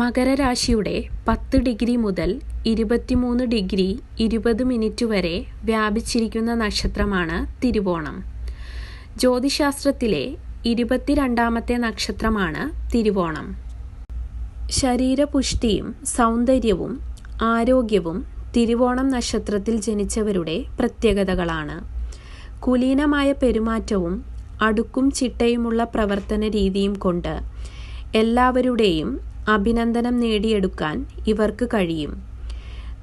മകരരാശിയുടെ പത്ത് ഡിഗ്രി മുതൽ ഇരുപത്തിമൂന്ന് ഡിഗ്രി ഇരുപത് മിനിറ്റ് വരെ വ്യാപിച്ചിരിക്കുന്ന നക്ഷത്രമാണ് തിരുവോണം. ജ്യോതിശാസ്ത്രത്തിലെ ഇരുപത്തിരണ്ടാമത്തെ നക്ഷത്രമാണ് തിരുവോണം. ശരീരപുഷ്ടിയും സൗന്ദര്യവും ആരോഗ്യവും തിരുവോണം നക്ഷത്രത്തിൽ ജനിച്ചവരുടെ പ്രത്യേകതകളാണ്. കുലീനമായ പെരുമാറ്റവും അടുക്കും ചിട്ടയുമുള്ള പ്രവർത്തന രീതിയും കൊണ്ട് എല്ലാവരുടെയും അഭിനന്ദനം നേടിയെടുക്കാൻ ഇവർക്ക് കഴിയും.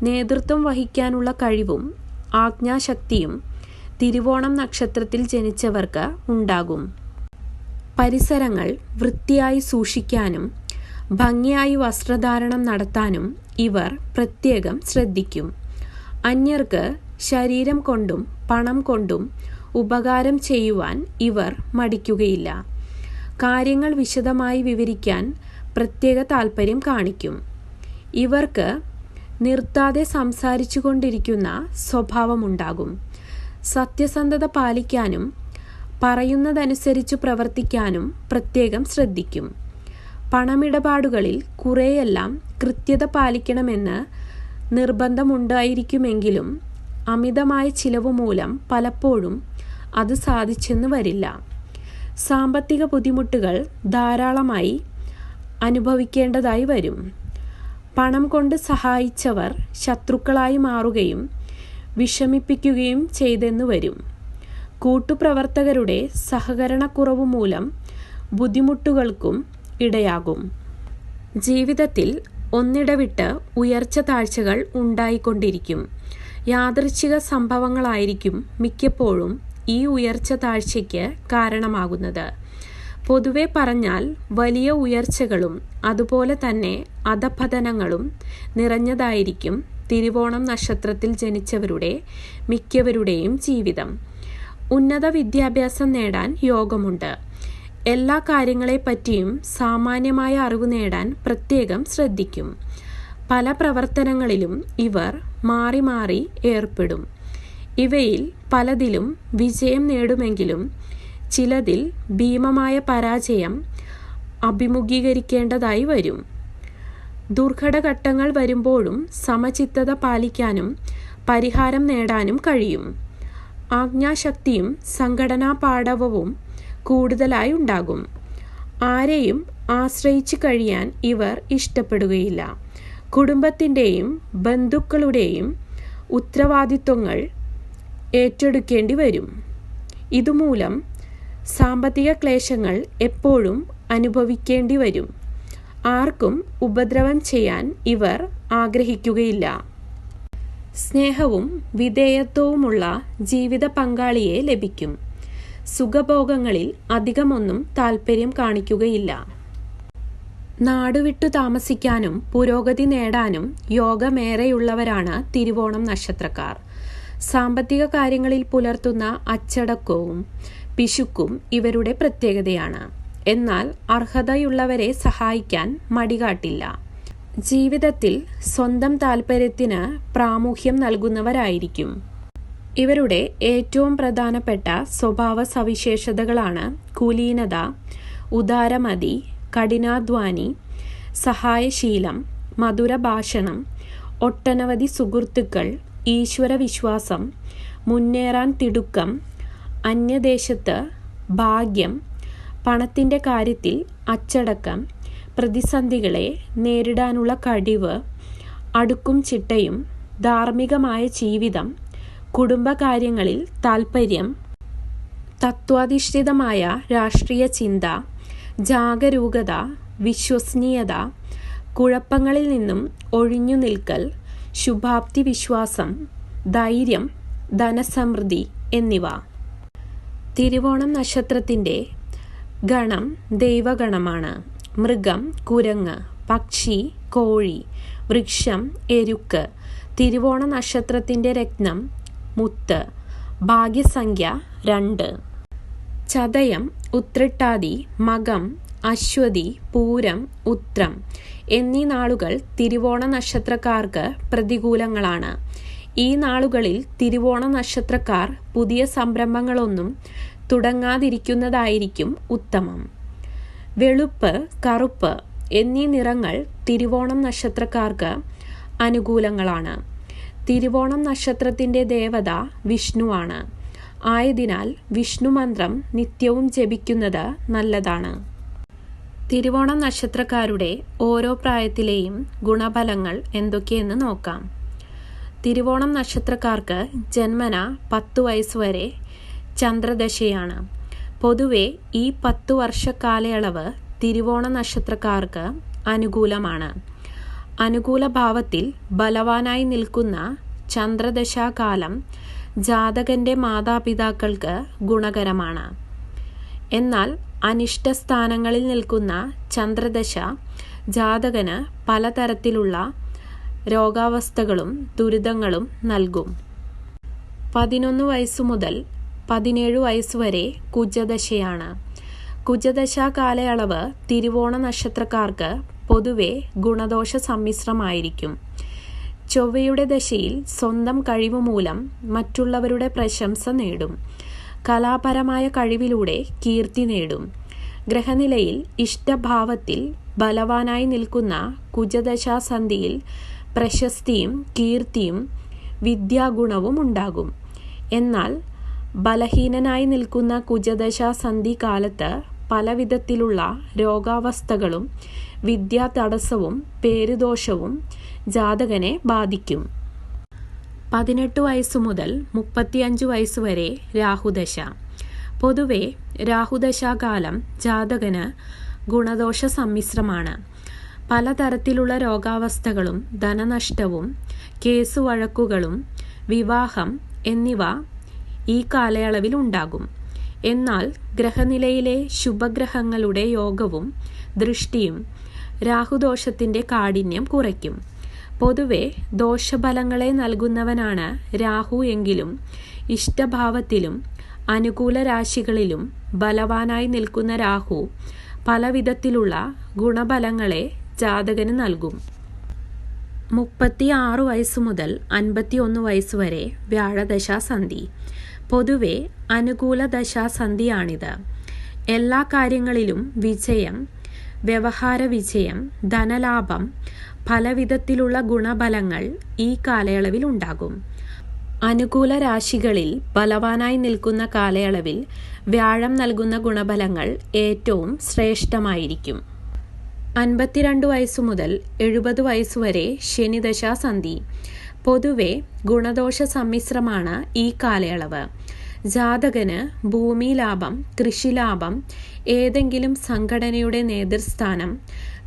നേതൃത്വം വഹിക്കാനുള്ള കഴിവും ആജ്ഞാശക്തിയും തിരുവോണം നക്ഷത്രത്തിൽ ജനിച്ചവർക്ക് ഉണ്ടാകും. പരിസരങ്ങൾ വൃത്തിയായി സൂക്ഷിക്കാനും ഭംഗിയായി വസ്ത്രധാരണം നടത്താനും ഇവർ പ്രത്യേകം ശ്രദ്ധിക്കും. അന്യർക്ക് ശരീരം കൊണ്ടും പണം കൊണ്ടും ഉപകാരം ചെയ്യുവാൻ ഇവർ മടിക്കുകയില്ല. കാര്യങ്ങൾ വിശദമായി വിവരിക്കാൻ പ്രത്യേക താൽപ്പര്യം കാണിക്കും. ഇവർക്ക് നിർത്താതെ സംസാരിച്ചു കൊണ്ടിരിക്കുന്ന സ്വഭാവമുണ്ടാകും. സത്യസന്ധത പാലിക്കാനും പറയുന്നതനുസരിച്ച് പ്രവർത്തിക്കാനും പ്രത്യേകം ശ്രദ്ധിക്കും. പണമിടപാടുകളിൽ കുറേയെല്ലാം കൃത്യത പാലിക്കണമെന്ന് നിർബന്ധമുണ്ടായിരിക്കുമെങ്കിലും അമിതമായ ചിലവ് മൂലം പലപ്പോഴും അത് സാധിച്ചെന്ന് വരില്ല. സാമ്പത്തിക ബുദ്ധിമുട്ടുകൾ ധാരാളമായി അനുഭവിക്കേണ്ടതായി വരും. പണം കൊണ്ട് സഹായിച്ചവർ ശത്രുക്കളായി മാറുകയും വിഷമിപ്പിക്കുകയും ചെയ്തെന്ന് വരും. കൂട്ടുപ്രവർത്തകരുടെ സഹകരണക്കുറവ് മൂലം ബുദ്ധിമുട്ടുകൾക്കും ഇടയാകും. ജീവിതത്തിൽ ഒന്നിടവിട്ട് ഉയർച്ച താഴ്ചകൾ ഉണ്ടായിക്കൊണ്ടിരിക്കും. യാദൃച്ഛിക സംഭവങ്ങളായിരിക്കും മിക്കപ്പോഴും ഈ ഉയർച്ച താഴ്ചയ്ക്ക് കാരണമാകുന്നത്. പൊതുവെ പറഞ്ഞാൽ വലിയ ഉയർച്ചകളും അതുപോലെ തന്നെ അധപതനങ്ങളും നിറഞ്ഞതായിരിക്കും തിരുവോണം നക്ഷത്രത്തിൽ ജനിച്ചവരുടെ മിക്കവരുടെയും ജീവിതം. ഉന്നത വിദ്യാഭ്യാസം നേടാൻ യോഗമുണ്ട്. എല്ലാ കാര്യങ്ങളെപ്പറ്റിയും സാമാന്യമായ അറിവ് നേടാൻ പ്രത്യേകം ശ്രദ്ധിക്കും. പല പ്രവർത്തനങ്ങളിലും ഇവർ മാറി മാറി ഏർപ്പെടും. ഇവയിൽ പലതിലും വിജയം നേടുമെങ്കിലും ചിലതിൽ ഭീമമായ പരാജയം അഭിമുഖീകരിക്കേണ്ടതായി വരും. ദുർഘടഘട്ടങ്ങൾ വരുമ്പോഴും സമചിത്തത പാലിക്കാനും പരിഹാരം നേടാനും കഴിയും. ആജ്ഞാശക്തിയും സംഘടനാ പാടവവും കൂടുതലായി ഉണ്ടാകും. ആരെയും ആശ്രയിച്ചു കഴിയാൻ ഇവർ ഇഷ്ടപ്പെടുകയില്ല. കുടുംബത്തിന്റെയും ബന്ധുക്കളുടെയും ഉത്തരവാദിത്വങ്ങൾ ഏറ്റെടുക്കേണ്ടി വരും. ഇതുമൂലം സാമ്പത്തിക ക്ലേശങ്ങൾ എപ്പോഴും അനുഭവിക്കേണ്ടി വരും. ആർക്കും ഉപദ്രവം ചെയ്യാൻ ഇവർ ആഗ്രഹിക്കുകയില്ല. സ്നേഹവും വിധേയത്വവുമുള്ള ജീവിത പങ്കാളിയെ ലഭിക്കും. സുഖഭോഗങ്ങളിൽ അധികമൊന്നും താൽപ്പര്യം കാണിക്കുകയില്ല. നാടുവിട്ടു താമസിക്കാനും പുരോഗതി നേടാനും യോഗമേറെയുള്ളവരാണ് തിരുവോണം നക്ഷത്രക്കാർ. സാമ്പത്തിക കാര്യങ്ങളിൽ പുലർത്തുന്ന അച്ചടക്കവും പിശുക്കും ഇവരുടെ പ്രത്യേകതയാണ്. എന്നാൽ അർഹതയുള്ളവരെ സഹായിക്കാൻ മടികാട്ടില്ല. ജീവിതത്തിൽ സ്വന്തം താൽപ്പര്യത്തിന് പ്രാമുഖ്യം നൽകുന്നവരായിരിക്കും. ഇവരുടെ ഏറ്റവും പ്രധാനപ്പെട്ട സ്വഭാവ സവിശേഷതകളാണ് കുലീനത ഉദാരമതി കഠിനാധ്വാനി സഹായശീലം മധുരഭാഷണം ഒട്ടനവധി സുഹൃത്തുക്കൾ ഈശ്വരവിശ്വാസം മുന്നേറാൻ തിടുക്കം അന്യദേശത്ത് ഭാഗ്യം പണത്തിന്റെ കാര്യത്തിൽ അച്ചടക്കം പ്രതിസന്ധികളെ നേരിടാനുള്ള കഴിവ് അടുക്കും ചിട്ടയും ധാർമ്മികമായ ജീവിതം കുടുംബകാര്യങ്ങളിൽ താൽപ്പര്യം തത്വാധിഷ്ഠിതമായ രാഷ്ട്രീയ ചിന്ത ജാഗരൂകത വിശ്വസനീയത കുഴപ്പങ്ങളിൽ നിന്നും ഒഴിഞ്ഞു നിൽക്കൽ ശുഭാപ്തി വിശ്വാസം ധൈര്യം ധനസമൃദ്ധി എന്നിവ. തിരുവോണം നക്ഷത്രത്തിന്റെ ഗണം ദൈവഗണമാണ്. മൃഗം കുരങ്ങ് പക്ഷി കോഴി വൃക്ഷം എരുക്ക്. തിരുവോണ നക്ഷത്രത്തിന്റെ രത്നം മുത്ത്. ഭാഗ്യസംഖ്യ രണ്ട്. ചതയം ഉത്രട്ടാതി മകം അശ്വതി പൂരം ഉത്രം എന്നീ നാളുകൾ തിരുവോണ നക്ഷത്രക്കാർക്ക് പ്രതികൂലങ്ങളാണ്. ഈ നാളുകളിൽ തിരുവോണ നക്ഷത്രക്കാർ പുതിയ സംരംഭങ്ങളൊന്നും തുടങ്ങാതിരിക്കുന്നതായിരിക്കും ഉത്തമം. വെളുപ്പ് കറുപ്പ് എന്നീ നിറങ്ങൾ തിരുവോണം നക്ഷത്രക്കാർക്ക് അനുകൂലങ്ങളാണ്. തിരുവോണം നക്ഷത്രത്തിന്റെ ദേവത വിഷ്ണുവാണ്. ആയതിനാൽ വിഷ്ണു മന്ത്രം നിത്യവും ജപിക്കുന്നത് നല്ലതാണ്. തിരുവോണം നക്ഷത്രക്കാരുടെ ഓരോ പ്രായത്തിലെയും ഗുണഫലങ്ങൾ എന്തൊക്കെയെന്ന് നോക്കാം. തിരുവോണം നക്ഷത്രക്കാർക്ക് ജന്മന പത്തു വയസ്സ് വരെ ചന്ദ്രദശയാണ്. പൊതുവെ ഈ പത്തു വർഷ കാലയളവ് തിരുവോണ നക്ഷത്രക്കാർക്ക് അനുകൂലമാണ്. അനുകൂല ഭാവത്തിൽ ബലവാനായി നിൽക്കുന്ന ചന്ദ്രദശാകാലം ജാതകന്റെ മാതാപിതാക്കൾക്ക് ഗുണകരമാണ്. എന്നാൽ അനിഷ്ട സ്ഥാനങ്ങളിൽ നിൽക്കുന്ന ചന്ദ്രദശ ജാതകന് പലതരത്തിലുള്ള രോഗാവസ്ഥകളും ദുരിതങ്ങളും നൽകും. പതിനൊന്ന് വയസ്സു മുതൽ പതിനേഴ് വയസ്സുവരെ കുജദശയാണ്. കുജദശ കാലയളവ് തിരുവോണ നക്ഷത്രക്കാർക്ക് പൊതുവെ ഗുണദോഷ സമ്മിശ്രമായിരിക്കും. ചൊവ്വയുടെ ദശയിൽ സ്വന്തം കഴിവ് മൂലം മറ്റുള്ളവരുടെ പ്രശംസ നേടും. കലാപരമായ കഴിവിലൂടെ കീർത്തി നേടും. ഗ്രഹനിലയിൽ ഇഷ്ടഭാവത്തിൽ ബലവാനായി നിൽക്കുന്ന കുജദശാസന്ധിയിൽ പ്രശസ്തിയും കീർത്തിയും വിദ്യാഗുണവും ഉണ്ടാകും. എന്നാൽ ബലഹീനനായി നിൽക്കുന്ന കുജദശാസന്ധി കാലത്ത് പലവിധത്തിലുള്ള രോഗാവസ്ഥകളും വിദ്യാ തടസ്സവും പേരുദോഷവും ജാതകനെ ബാധിക്കും. പതിനെട്ട് വയസ്സു മുതൽ മുപ്പത്തിയഞ്ച് വയസ്സ് വരെ രാഹുദശ. പൊതുവെ രാഹുദശാകാലം ജാതകന് ഗുണദോഷ സമ്മിശ്രമാണ് പലതരത്തിലുള്ള രോഗാവസ്ഥകളും ധനനഷ്ടവും കേസ് വഴക്കുകളും വിവാഹം എന്നിവ ഈ കാലയളവിൽ ഉണ്ടാകും. എന്നാൽ ഗ്രഹനിലയിലെ ശുഭഗ്രഹങ്ങളുടെ യോഗവും ദൃഷ്ടിയും രാഹുദോഷത്തിന്റെ കാഠിന്യം കുറയ്ക്കും. പൊതുവെ ദോഷഫലങ്ങളെ നൽകുന്നവനാണ് രാഹു എങ്കിലും ഇഷ്ടഭാവത്തിലും അനുകൂല രാശികളിലും ബലവാനായി നിൽക്കുന്ന രാഹു പലവിധത്തിലുള്ള ഗുണഫലങ്ങളെ ജാതകന് നൽകും. മുപ്പത്തി ആറ് വയസ്സ് മുതൽ അൻപത്തി ഒന്ന് വയസ്സ് വരെ വ്യാഴദശാസന്ധി. പൊതുവെ അനുകൂല ദശാസന്ധിയാണിത് എല്ലാ കാര്യങ്ങളിലും വിജയം വ്യവഹാര വിജയം ധനലാഭം പലവിധത്തിലുള്ള ഗുണഫലങ്ങൾ ഈ കാലയളവിൽ ഉണ്ടാകും. അനുകൂല രാശികളിൽ ബലവാനായി നിൽക്കുന്ന കാലയളവിൽ വ്യാഴം നൽകുന്ന ഗുണഫലങ്ങൾ ഏറ്റവും ശ്രേഷ്ഠമായിരിക്കും. അൻപത്തിരണ്ട് വയസ്സു മുതൽ എഴുപത് വയസ്സുവരെ ശനിദശാസന്ധി. പൊതുവെ ഗുണദോഷ സമ്മിശ്രമാണ് ഈ കാലയളവ്. ജാതകന് ഭൂമി ലാഭം കൃഷി ലാഭം ഏതെങ്കിലും സംഘടനയുടെ നേതൃസ്ഥാനം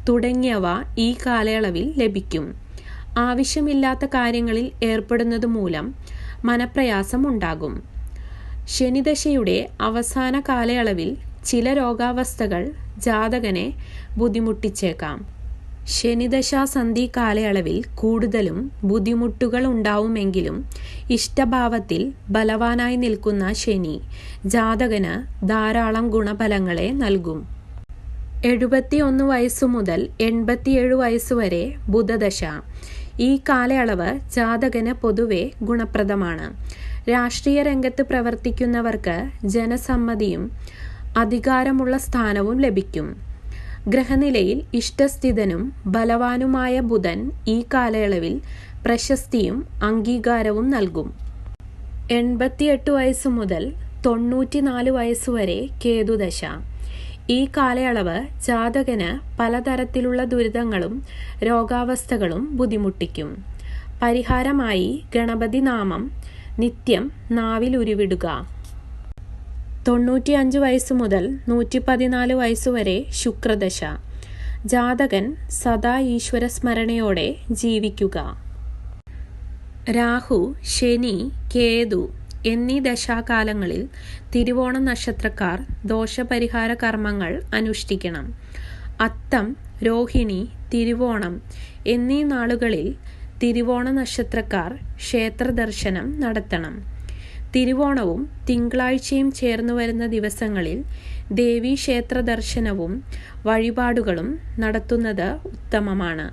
തുടങ്ങിയവ ഈ കാലയളവിൽ ലഭിക്കും. ആവശ്യമില്ലാത്ത കാര്യങ്ങളിൽ ഏർപ്പെടുന്നത് മൂലം മനപ്രയാസം ഉണ്ടാകും. ശനിദശയുടെ അവസാന കാലയളവിൽ ചില രോഗാവസ്ഥകൾ ജാതകനെ ബുദ്ധിമുട്ടിച്ചേക്കാം. ശനിദശാസന്ധി കാലയളവിൽ കൂടുതലും ബുദ്ധിമുട്ടുകൾ ഉണ്ടാവുമെങ്കിലും ഇഷ്ടഭാവത്തിൽ ബലവാനായി നിൽക്കുന്ന ശനി ജാതകന് ധാരാളം ഗുണഫലങ്ങളെ നൽകും. എഴുപത്തിയൊന്ന് വയസ്സു മുതൽ എൺപത്തിയേഴ് വയസ്സുവരെ ബുധദശ. ഈ കാലയളവ് ജാതകന് പൊതുവെ ഗുണപ്രദമാണ്. രാഷ്ട്രീയ രംഗത്ത് പ്രവർത്തിക്കുന്നവർക്ക് ജനസമ്മതിയും അധികാരമുള്ള സ്ഥാനവും ലഭിക്കും. ഗ്രഹനിലയിൽ ഇഷ്ടസ്ഥിതനും ബലവാനുമായ ബുധൻ ഈ കാലയളവിൽ പ്രശസ്തിയും അംഗീകാരവും നൽകും. എൺപത്തിയെട്ട് വയസ്സ് മുതൽ തൊണ്ണൂറ്റിനാല് വയസ്സുവരെ കേതുദശ. ഈ കാലയളവ് ജാതകന് പലതരത്തിലുള്ള ദുരിതങ്ങളും രോഗാവസ്ഥകളും ബുദ്ധിമുട്ടിക്കും. പരിഹാരമായി ഗണപതി നാമം നിത്യം നാവിൽ ഉരുവിടുക തൊണ്ണൂറ്റിയഞ്ച് വയസ്സ് മുതൽ നൂറ്റി പതിനാല് വയസ്സുവരെ ശുക്രദശ. ജാതകൻ സദാ ഈശ്വര സ്മരണയോടെ ജീവിക്കുക. രാഹു ശനി കേതു എന്നീ ദശാകാലങ്ങളിൽ തിരുവോണ നക്ഷത്രക്കാർ ദോഷപരിഹാര കർമ്മങ്ങൾ അനുഷ്ഠിക്കണം. അത്തം രോഹിണി തിരുവോണം എന്നീ നാളുകളിൽ തിരുവോണ നക്ഷത്രക്കാർ ക്ഷേത്ര ദർശനം നടത്തണം. തിരുവോണവും തിങ്കളാഴ്ചയും ചേർന്നു വരുന്ന ദിവസങ്ങളിൽ ദേവീക്ഷേത്ര ദർശനവും വഴിപാടുകളും നടത്തുന്നത് ഉത്തമമാണ്.